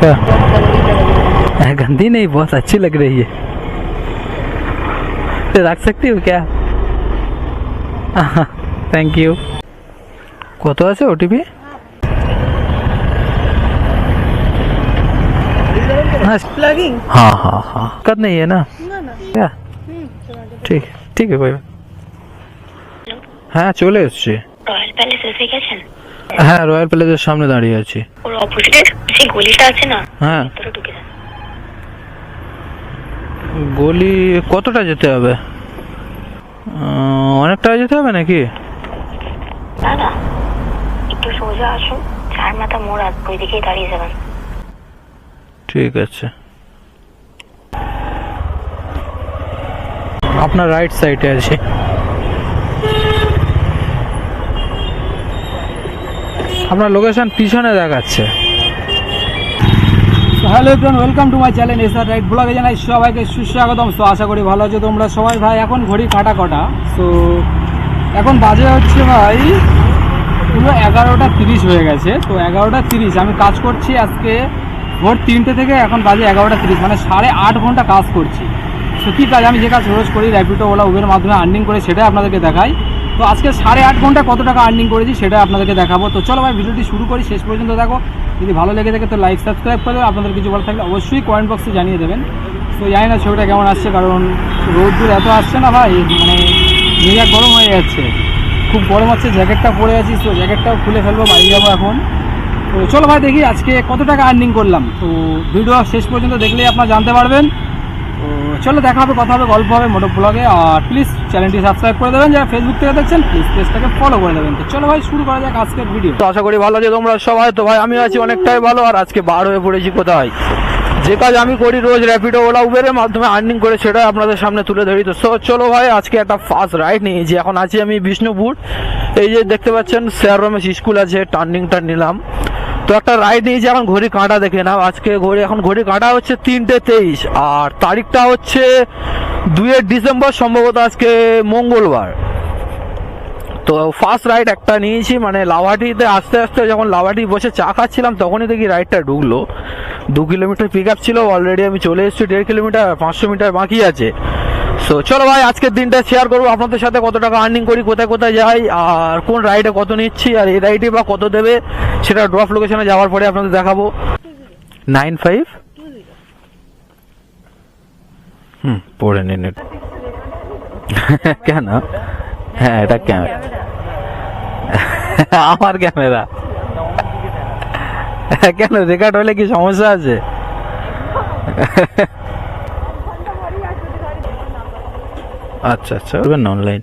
क्या गंदी नहीं बहुत अच्छी लग रही है तो रख सकती हो क्या থ্যাংক ইউ কত আছে ওটিপি प्लगिंग हाँ हाँ हाँ कद नहीं है ना ना ना क्या ঠিক ঠিক আছে হ্যাঁ চলে এসছি রয়্যাল প্যালেস এসে গেছেন হ্যাঁ রয়্যাল প্যালেসের সামনে দাঁড়িয়ে আছি। ওর অপোজিটে যে গলিটা আছে না হ্যাঁ। ভিতরে ঢুকে যান গলি কতটা যেতে হবে? অনেকটা যেতে হবে নাকি? না না। একটু সোজা আসুন চার মাথা মোড় আর ওই দিকেই দাঁড়িয়ে যাবেন। ঠিক আছে। আপনার রাইট সাইডে আছে। আপনার লোকেশন পিছনে দেখাচ্ছে। Hello everyone welcome to my channel SR ride ব্লগে জানাই সবাইকে সুস্বাগতম। তো আশা করি ভালো আছো তোমরা সবাই। ভাই, এখন ঘড়ি কাটা কটা তো এখন বাজে হচ্ছে ভাই, পুরো এগারোটা তিরিশ হয়ে গেছে। তো এগারোটা তিরিশ, আমি কাজ করছি আজকে ভোর তিনটে থেকে, এখন বাজে এগারোটা তিরিশ মানে সাড়ে আট ঘণ্টা কাজ করছি। কী কাজ? আমি যে কাজ রোজ করি র্যাপিডো ওলা উবের মাধ্যমে আর্নিং করে, সেটাই আপনাদেরকে দেখাই। তো আজকে সাড়ে আট ঘণ্টা কত টাকা আর্নিং করেছি সেটা আপনাদেরকে দেখাবো। তো চলো ভাই, ভিডিওটি শুরু করি, শেষ পর্যন্ত দেখো। যদি ভালো লেগে থাকে তো লাইক সাবস্ক্রাইব করে আপনাদের কিছু বলার থাকলে অবশ্যই কমেন্ট বক্সে জানিয়ে দেবেন। তো জানি না ছবিটা কেমন আসছে, কারণ রোদ্দুর এত আসছে না ভাই মানে মেজাজ গরম হয়ে যাচ্ছে। খুব গরম হচ্ছে, জ্যাকেটটা পরে আছি, তো জ্যাকেটটাও খুলে ফেলব, বাড়ি যাব এখন। তো চলো ভাই, দেখি আজকে কত টাকা আর্নিং করলাম। তো ভিডিও শেষ পর্যন্ত দেখলেই আপনারা জানতে পারবেন। চলো দেখা হবে, কথা হবে, গল্প হবে মোটো ব্লগে। আর প্লিজ চ্যানেলটি সাবস্ক্রাইব করে দেবেন, যারা ফেসবুক থেকে দেখছেন প্লিজ পেজটাকে ফলো করে দেবেন তো চলো ভাই, শুরু করা যাক আজকের ভিডিও তো আশা করি ভালো আছে তোমরা সবাই। তো ভাই আমি আছি অনেকটাই ভালো, আর আজকে বার হয়ে পড়েছি কোথায়? যে কাজ আমি করি রোজ র্যাপিডো ওলা উবেরের মাধ্যমে আর্নিং করে সেটা আপনাদের সামনে তুলে ধরি। তো সো চলো ভাই, আজকে একটা ফার্স্ট রাইড নিয়েছি এখন আছি আমি বিষ্ণুপুর। এই যে দেখতে পাচ্ছেন স্যার রমেশ স্কুল আছে টার্নিংটা নিলাম। তো একটা রাইড নিয়েছি এখন ঘড়ি কাঁটা দেখে নাও। আজকে ঘড়ি এখন ঘড়ি কাঁটা হচ্ছে তিনটে তেইশ। আর তারিখটা হচ্ছে দুয়ের ডিসেম্বর, সম্ভবত আজকে মঙ্গলবার। তো ফার্স্ট রাইড একটা নিয়েছি মানে লাভাটিতে আস্তে আস্তে যখন লাভাটি বসে চা খাচ্ছিলাম, তখনই দেখি রাইডটা ঢুকলো। দু কিলোমিটার পিক আপ ছিল অলরেডি আমি চলে এসেছি, দেড় কিলোমিটার, পাঁচশো মিটার বাকি আছে। সো চলো ভাই, আজকের দিনটা শেয়ার করব। আপনাদের সাথে কত টাকা আর্নিং করি, কোথায় কোথায় যাই, আর কোন রাইডে কত নিচ্ছি, আর এই রাইডে বা কত দেবে, সেটা ড্রপ লোকেশনে যাওয়ার পরে আপনাদের দেখাবো। নাইন ফাইভ হুম, পড়ে নিন কেন? হ্যাঁ এটা ক্যামেরা আমার ক্যামেরা কেন রেকর্ড হলে কি সমস্যা আছে? আচ্ছা আচ্ছা করবেন না অনলাইন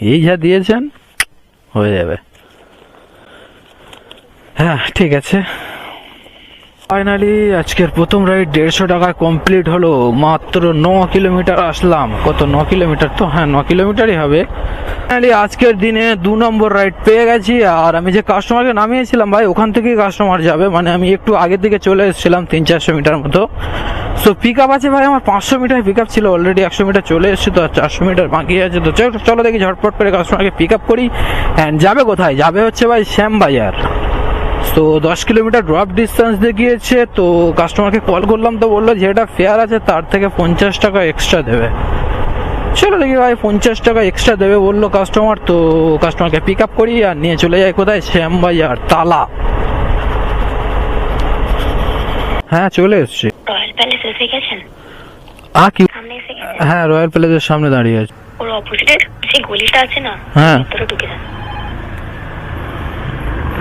এই যা দিয়েছেন হয়ে যাবে। হ্যাঁ ঠিক আছে। ফাইনালি আজকের প্রথম রাইড দেড়শো টাকা কমপ্লিট হলো। মাত্র ন কিলোমিটার আসলাম। কত? ন কিলোমিটার তো? হ্যাঁ ন কিলোমিটারই হবে। ফাইনালি আজকের দিনে দু নম্বর রাইড পেয়ে গেছি। আর আমি যে কাস্টমারকে নামিয়েছিলাম ভাই, ওখান থেকেই কাস্টমার যাবে। মানে আমি একটু আগের দিকে চলে এসেছিলাম, তিন চারশো মিটার মতো। সো পিক আপ আছে ভাই, আমার পাঁচশো মিটার পিক আপ ছিল অলরেডি একশো মিটার চলে এসেছি তো চারশো মিটার বাকি আছে তো। চলো দেখি, ঝটপট করে কাস্টমারকে পিক আপ করি। অ্যান্ড যাবে কোথায়? যাবে হচ্ছে ভাই শ্যামবাজার তো দশ কিলোমিটার ড্রপ ডিস্টেন্স দেখিয়েছে তো কাস্টমারকে কল করলাম তো বলল যেটা ফেয়ার আছে তার থেকে পঞ্চাশ টাকা এক্সট্রা দেবে। চলো দেখি ভাই পঞ্চাশ টাকা এক্সট্রা দেবে বলল কাস্টমার তো কাস্টমারকে পিক আপ করি আর নিয়ে চলে যাই কোথায়? শ্যামবাজার তালা। হ্যাঁ চলে এসছি। রয়্যাল প্যালেস এসে গেছেন? আ কি? সামনে হ্যাঁ রয়্যাল প্যালেসের সামনে দাঁড়িয়ে আছে। ওর যে গলিটা আছে না হ্যাঁ। ঢুকে যান।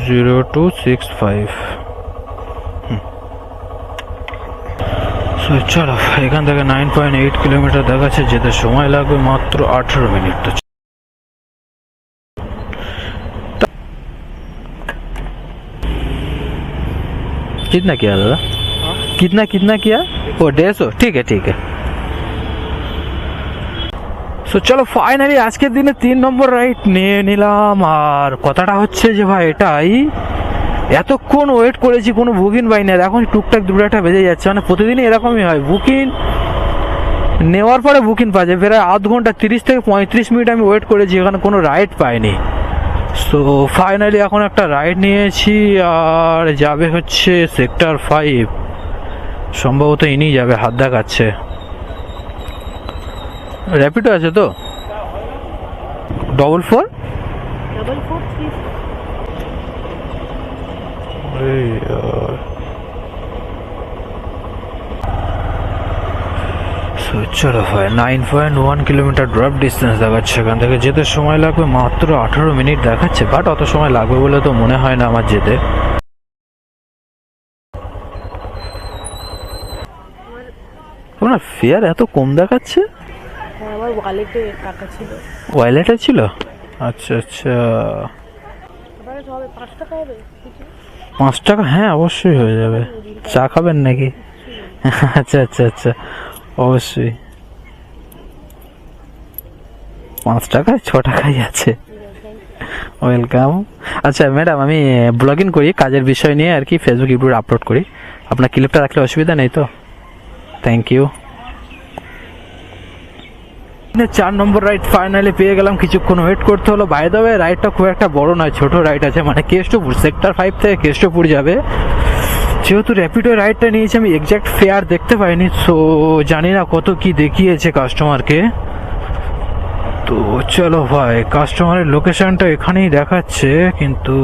জিরো টু সিক্স ফাইভ চলো এখান থেকে নাইন পয়েন্ট এইট কিলোমিটার দেখাচ্ছে যেতে সময় লাগবে মাত্র আঠেরো মিনিট তো कितना किया दादा कितना कितना किया ও দেড়শো ঠিক আছে ঠিক আছে সো চলো ফাইনালি আজকের দিনে তিন নম্বর রাইড নিয়ে নিলাম। আর কথাটা হচ্ছে যে ভাই এটাই, এতক্ষণ ওয়েট করেছি কোনো বুকিং পাই না এখন টুকটাক দুটো একটা বেজে যাচ্ছে। মানে প্রতিদিনই এরকমই হয় বুকিং নেওয়ার পরে বুকিং পাওয়া যায়। প্রায় আধ ঘণ্টা, তিরিশ থেকে পঁয়ত্রিশ মিনিট আমি ওয়েট করেছি, এখানে কোনো রাইড পাইনি। সো ফাইনালি এখন একটা রাইড নিয়েছি, আর যাবে হচ্ছে সেক্টর ফাইভ সম্ভবত ইনি যাবে, হাত দেখাচ্ছে। র্যাপিডো আছে তো? Double four nine point one kilometre drop distance দেখাচ্ছে। এখান থেকে যেতে সময় লাগবে মাত্র আঠারো মিনিট দেখাচ্ছে বাট অত সময় লাগবে বলে তো মনে হয় না আমার যেতে। আপনার ফেয়ার এত কম দেখাচ্ছে? হ্যাঁ আমার ওয়ালেটে টাকা ছিল। ওয়ালেটে ছিল? আচ্ছা আচ্ছা। টাকা হবে? পাঁচ টাকা? হ্যাঁ অবশ্যই হয়ে যাবে। চা খাবেন নাকি? আচ্ছা আচ্ছা আচ্ছা। অবশ্যই। পাঁচ টাকায় ছ টাকাই আছে। ওয়েলকাম আচ্ছা ম্যাডাম আমি ব্লগ ইন করি কাজের বিষয় নিয়ে আর কি ফেসবুক ইউটিউবে আপলোড করি। আপনার ক্লিপটা রাখলে অসুবিধা নেই তো? থ্যাংক ইউ চার নম্বর রাইড ফাইনালি পেয়ে গেলাম, কিছুক্ষণ ওয়েট করতে হলো। বাই দ্য রাইডটা খুব একটা বড় নয়, ছোট রাইড আছে মানে কেষ্টপুর সেক্টর ফাইভ থেকে কেষ্টপুর যাবে। যেহেতু র্যাপিডো রাইডটা নিয়েছি, আমি এক্স্যাক্ট ফেয়ার দেখতে পাইনি সো জানি না কত কি দেখিয়েছে কাস্টমারকে তো চলো ভাই কাস্টমারের লোকেশনটা এখানেই দেখাচ্ছে, কিন্তু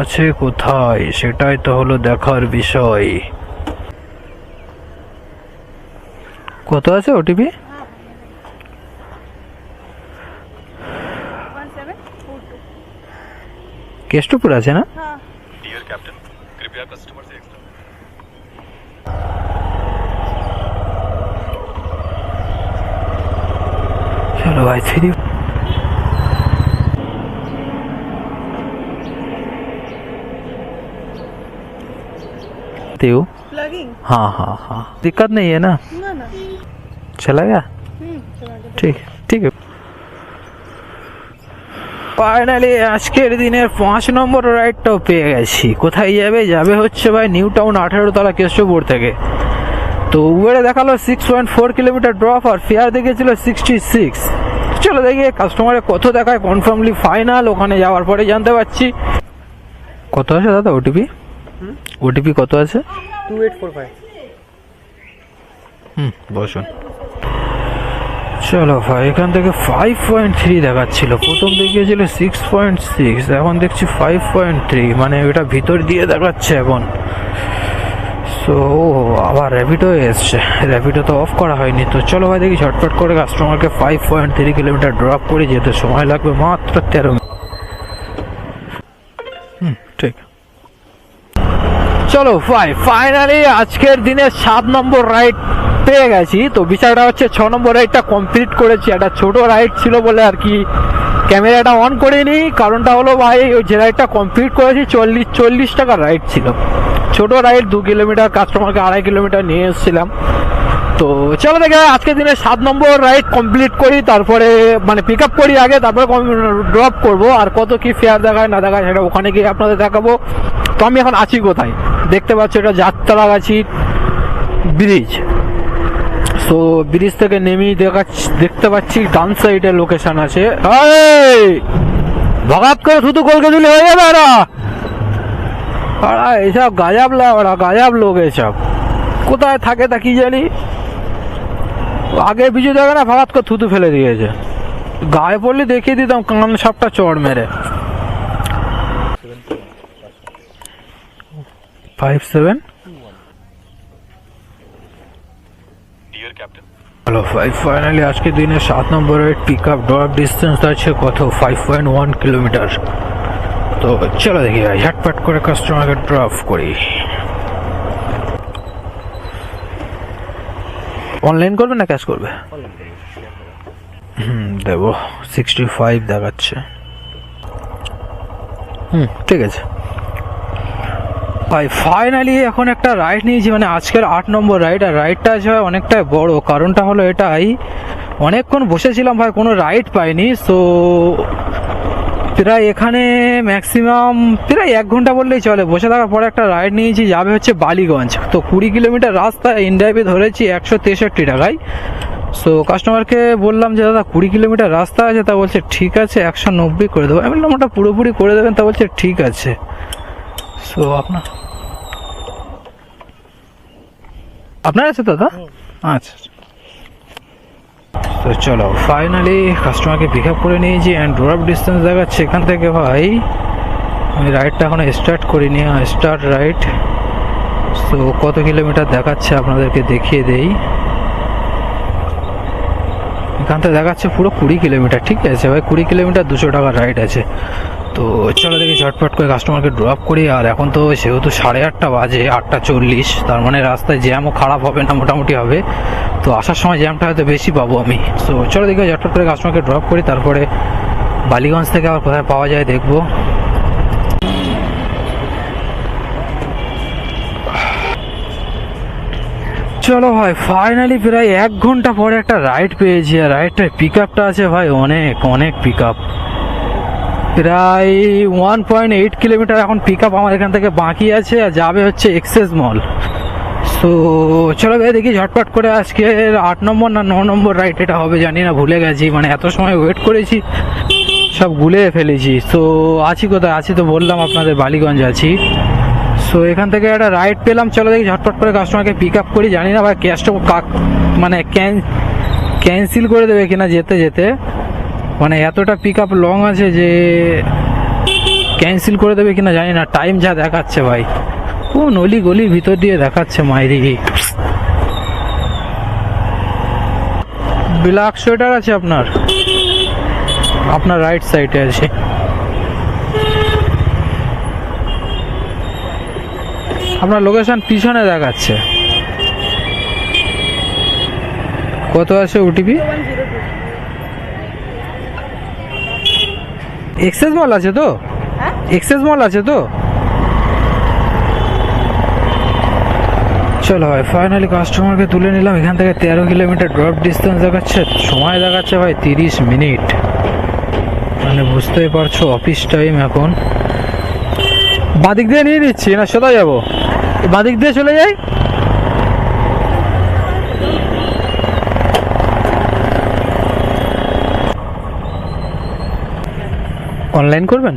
আছে কোথায়? সেটাই তো হলো দেখার বিষয়। কত আছে ওটিপি কেষ্টপুর আছে না হ্যাঁ डियर कैप्टन कृपया कस्टमर से एक्स्ट्रा चलो भाई थ्री देव प्लगिंग हाँ हाँ हाँ दिक्कत नहीं है ना না না चला गया হুম চলে যাবে। ফাইনালি আজকের দিনের পাঁচ নম্বর রাইডটাও পেয়ে গেছি। কোথায় যাবে? যাবে হচ্ছে ভাই নিউ টাউন আঠেরো তলা কেষ্টপুর থেকে। তো উবেরে দেখাল six point four kilometre drop আর ফেয়ার দেখেছিল সিক্সটি সিক্স চলো দেখি কাস্টমারে কত দেখায় কনফার্মলি ফাইনাল ওখানে যাওয়ার পরে জানতে পারছি। কত আছে দাদা ওটিপি ওটিপি কত আছে? টু এইট ফোর ফাইভ হুম বসুন। চলো ভাই, এখান থেকে ফাইভ পয়েন্ট থ্রি দেখাচ্ছিল। প্রথম দেখিয়েছিল সিক্স পয়েন্ট সিক্স এখন দেখছি ফাইভ পয়েন্ট থ্রি মানে এটা ভিতর দিয়ে দেখাচ্ছে এখন। সো আবার র্যাপিডো এসছে। র্যাপিডো তো অফ করা হয়নি। তো চলো ভাই, দেখি ঝটপট করে কাস্টমারকে five point three kilometre drop করে যেতে সময় লাগবে মাত্র তেরো মিনিট। হুম, ঠিক। চলো ভাই ফাইনালি আজকের দিনে সাত নম্বর রাইড পেয়ে গেছি। তো বিষয়টা হচ্ছে ছ নম্বর রাইডটা কমপ্লিট করেছি। একটা ছোট রাইড ছিল বলে আর কি ক্যামেরাটা অন করিনি। কারণটা হলো ভাই, ওই যে রাইডটা কমপ্লিট করেছি, চল্লিশ চল্লিশ টাকার রাইড ছিল। ছোট রাইড দু কিলোমিটার কাস্টমারকে আড়াই কিলোমিটার নিয়ে এসেছিলাম। তো চলো দেখে আজকের দিনে সাত নম্বর রাইড কমপ্লিট করি, তারপরে মানে পিক আপ করি আগে, তারপরে ড্রপ করব। আর কত কি ফেয়ার দেখায়, না দেখায়, সেটা ওখানে গিয়ে আপনাদের দেখাবো। তো আমি এখন আছি কোথায়? দেখতে পাচ্ছি, এটা যাত্রাগাছি ব্রিজ সো ব্রিজ থেকে নেমেই দেখাচ্ছি, দেখতে পাচ্ছি ডান সাইডে লোকেশন আছে! ভগাত করে শুধু কলকে দিলে হয়ে যাবে এরা আরা এইসব গাজাব ওরা গাজাব লোক এসব। কোথায় থাকে তা কি জানি? আগে বিজু দেখে না, ভাগাত করে থুতু ফেলে দিয়েছে। গায়ে পড়লে দেখিয়ে দিতাম, কান সাপটা চড় মেরে। Five seven Dear Captain. Hello five finally আজকে দিনে সাত নম্বরের পিক আপ ড্রপ ডিস্টেন্স আছে কত? ফাইভ পয়েন্ট ওয়ান কিলোমিটার তো চলো দেখি ভাই করে কাস্টমারকে ড্রপ করি। অনলাইন করবে না ক্যাশ করবে? হুম, দেবো। সিক্সটি ফাইভ দেখাচ্ছে। হুম, ঠিক আছে। ভাই ফাইনালি এখন একটা রাইড নিয়েছি মানে আজকের আট নম্বর রাইড আর রাইডটা আছে ভাই অনেকটাই বড়। কারণটা হলো এটাই, অনেকক্ষণ বসেছিলাম ভাই, কোনো রাইড পাইনি সো প্রায় এখানে ম্যাক্সিমাম প্রায় এক ঘণ্টা বললেই চলে। বসে থাকার পরে একটা রাইড নিয়েছি, যাবে হচ্ছে বালিগঞ্জ। তো কুড়ি কিলোমিটার রাস্তা ইনড্রাইভে ধরেছি একশো তেষট্টি টাকায় সো কাস্টমারকে বললাম যে, দাদা, কুড়ি কিলোমিটার রাস্তা আছে। তা বলছে, ঠিক আছে, একশো নব্বই করে দেবো। আমি বললাম, ওটা পুরোপুরি করে দেবেন। তা বলছে, ঠিক আছে। সো আপনার আপনার আছে দাদা? আচ্ছা তো চলো ফাইনালি কাস্টমারকে পিক আপ করে নিয়েছি অ্যান্ড ড্রপ ডিস্টেন্স দেখাচ্ছে। এখান থেকে ভাই, আমি রাইডটা এখনও স্টার্ট করিনি। স্টার্ট রাইড তো কত কিলোমিটার দেখাচ্ছে আপনাদেরকে দেখিয়ে দেই। এখান থেকে দেখাচ্ছে পুরো কুড়ি কিলোমিটার ঠিক আছে? ভাই, কুড়ি কিলোমিটার দুশো টাকার রাইড আছে। তো চলো দেখি ঝটপট করে কাস্টমারকে ড্রপ করি। আর এখন তো সেহেতু সাড়ে আটটা বাজে, আটটা চল্লিশ। তার মানে রাস্তায় জ্যামও খারাপ হবে না, মোটামুটি হবে। তো আসার সময় জ্যামটা হয়তো বেশি পাবো আমি। তো চলো দেখি ঝটপট করে কাস্টমারকে ড্রপ করি। তারপরে বালিগঞ্জ থেকে আবার কোথায় পাওয়া যায় দেখব। চলো ভাই ফাইনালি প্রায় এক ঘণ্টা পরে একটা রাইড পেয়েছি। আর রাইডটার পিক আপটা আছে ভাই অনেক অনেক পিক আপ প্রায় ওয়ান পয়েন্ট এইট কিলোমিটার এখন পিক আপ আমার এখান থেকে বাকি আছে আর যাবে হচ্ছে এক্সেস মল তো চলো ভাই, দেখি ঝটপট করে আজকে আট নম্বর না ন নম্বর রাইড এটা হবে, জানি না, ভুলে গেছি মানে এত সময় ওয়েট করেছি, সব গুলে ফেলেছি। তো আছি কোথায়? আছি তো বললাম আপনাদের বালিগঞ্জ আছি। সো এখান থেকে একটা রাইড পেলাম, চলো দেখি ঝটপট করে কাস্টমারকে পিক আপ করি, জানি না ভাই ক্যাশটা মানে ক্যান ক্যান্সেল করে দেবে কিনা যেতে যেতে। মানে এতটা পিক আপ লং আছে যে ক্যান্সেল করে দেবে কিনা জানি না। টাইম যা দেখাচ্ছে ভাই। ও নলি গলির ভিতর দিয়ে দেখাচ্ছে মাইরি। ব্ল্যাক সোয়েটার আছে আপনার? আপনার রাইট সাইডে আছে। আপনার লোকেশন পিছনে দেখাচ্ছে। কত আছে ওটিপি এক্সেস মল আছে তো? এক্সেস মল আছে তো? চলো ভাই ফাইনালি কাস্টমারকে তুলে নিলাম। এখান থেকে তেরো কিলোমিটার ড্রপ ডিস্টেন্স দেখাচ্ছে। সময় দেখাচ্ছে ভাই তিরিশ মিনিট। মানে বুঝতেই পারছ অফিস টাইম এখন। বাদিক দিয়ে নিয়ে নিচ্ছি না সোজা যাব? বাদিক দিয়ে চলে যাই? অনলাইন করবেন?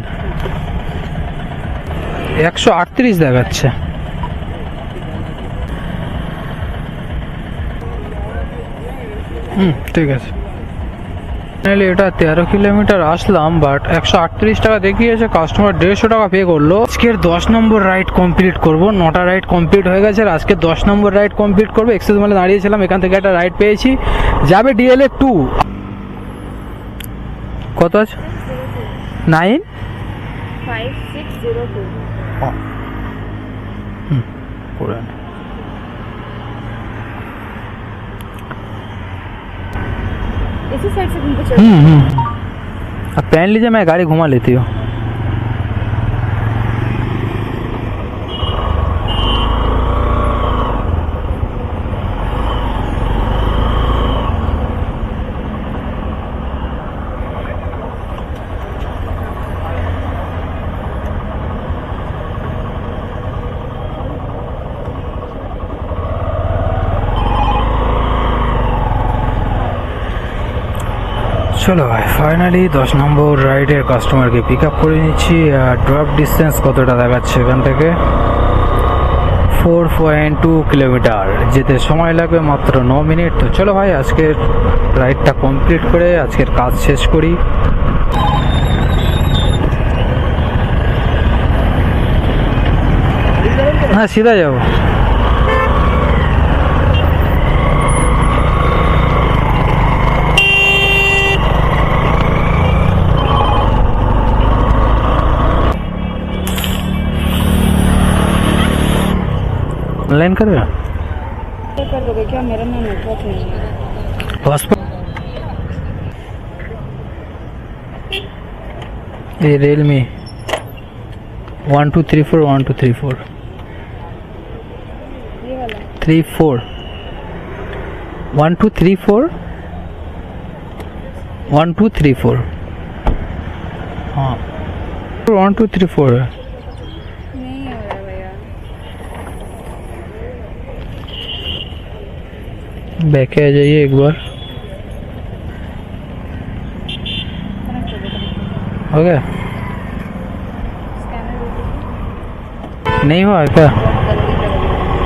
একশো আটত্রিশ দেখাচ্ছে। হুম, ঠিক আছে। ফাইনালি এটা তেরো কিলোমিটার আসলাম বাট একশো আটত্রিশ টাকা দেখিয়েছে কাস্টমার দেড়শো টাকা পে করল। আজকের দশ নম্বর রাইড কমপ্লিট করব, নটা রাইড কমপ্লিট হয়ে গেছে, আর আজকে দশ নম্বর রাইড কমপ্লিট করব। এক্সেস মলে দাঁড়িয়েছিলাম, এখান থেকে একটা রাইড পেয়েছি। যাবে ডিএলএ টু কত আছে? Nine? Five six zero two. हाँ। हम्म, इसी साइड से घूम के चलो हम्म, हम्म, अब पहन लीजिए मैं गाड़ी घुमा लेती हूँ। চলো ভাই ফাইনালি দশ নম্বর রাইডের কাস্টমারকে পিক আপ করে নিচ্ছি, আর ড্রপ ডিস্টেন্স কতটা দেখাচ্ছে এখান থেকে? ফোর পয়েন্ট টু কিলোমিটার যেতে সময় লাগবে মাত্র ন মিনিট। তো চলো ভাই, আজকের রাইডটা কমপ্লিট করে আজকের কাজ শেষ করি। হ্যাঁ সিধা যাব। ऑनलाइन करेगा? तो कर दोगे क्या? मेरा नाम है ये रेल में one two three four one two three four three four one two three four one two three four हाँ। वन टू थ्री फोर है। बैके आ जाइए एक बार हो गया नहीं हुआ क्या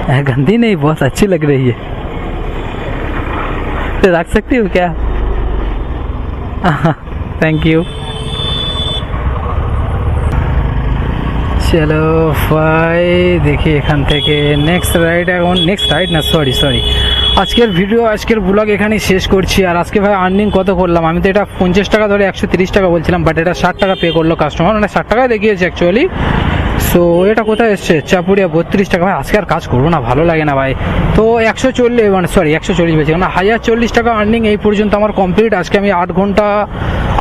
है, गंदी नहीं बहुत अच्छी लग रही है तो रख सकती हो क्या थैंक यू চলো ভাই দেখি এখান থেকে নেক্সট রাইড এখন নেক্সট রাইড না সরি সরি আজকের ভিডিও আজকের ব্লগ এখানেই শেষ করছি। আর আজকে ভাই আর্নিং কত করলাম? আমি তো এটা পঞ্চাশ টাকা ধরে একশো টাকা বলছিলাম বাট এটা ষাট টাকা পে করল কাস্টমার মানে ষাট টাকায় দেখিয়েছে অ্যাকচুয়ালি সো এটা কোথায় এসছে? চাপুরিয়া বত্রিশ টাকা। ভাই, আজকে আর কাজ করব না, ভালো লাগে না ভাই। তো একশো চল্লিশ মানে সরি একশো চল্লিশ বেশি। মানে হাজার চল্লিশ টাকা আর্নিং এই পর্যন্ত আমার কমপ্লিট আজকে আমি আট ঘণ্টা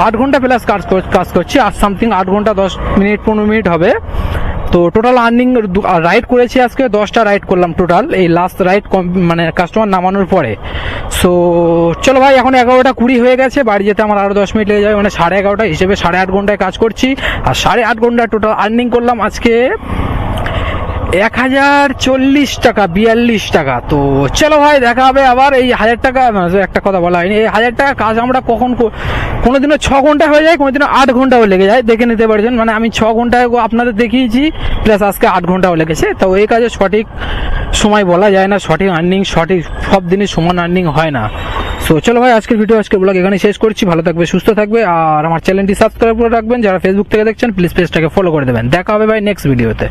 আট ঘণ্টা প্লাস কাজ কাজ করছি। আর সামথিং আট ঘণ্টা দশ মিনিট, পনেরো মিনিট হবে। তো টোটাল আর্নিং রাইড করেছি আজকে, দশটা রাইড করলাম টোটাল এই লাস্ট রাইড মানে কাস্টমার নামানোর পরে। সো চলো ভাই, এখন এগারোটা কুড়ি হয়ে গেছে, বাড়ি যেতে আমার আরও দশ মিনিট লেগে যাবে মানে সাড়ে এগারোটা হিসেবে সাড়ে আট ঘন্টায় কাজ করছি। আর সাড়ে আট ঘন্টায় টোটাল আর্নিং করলাম আজকে এক হাজার চল্লিশ টাকা, বিয়াল্লিশ টাকা। তো চলো ভাই, দেখা হবে আবার। এই হাজার টাকা মানে একটা কথা বলা হয়নি, এই হাজার টাকা কাজ আমরা কখন কোনোদিনও ছ ঘণ্টা হয়ে যায়, কোনোদিনও আট ঘন্টাও লেগে যায়। দেখে নিতে পারছেন মানে আমি ছ ঘন্টায় আপনাদের দেখিয়েছি, প্লাস আজকে আট ঘন্টাও লেগেছে। তো এই কাজে সঠিক সময় বলা যায় না, সঠিক আর্নিং সঠিক সব দিনই সমান আর্নিং হয় না। সো চলো ভাই, আজকের ভিডিও আজকের ব্লগ এখানে শেষ করছি। ভালো থাকবে, সুস্থ থাকবে, আর আমার চ্যানেলটি সাবস্ক্রাইব করে রাখবেন। যারা ফেসবুক থেকে দেখছেন প্লিজ পেজটাকে ফলো করে দেবেন। দেখা হবে ভাই নেক্সট ভিডিওতে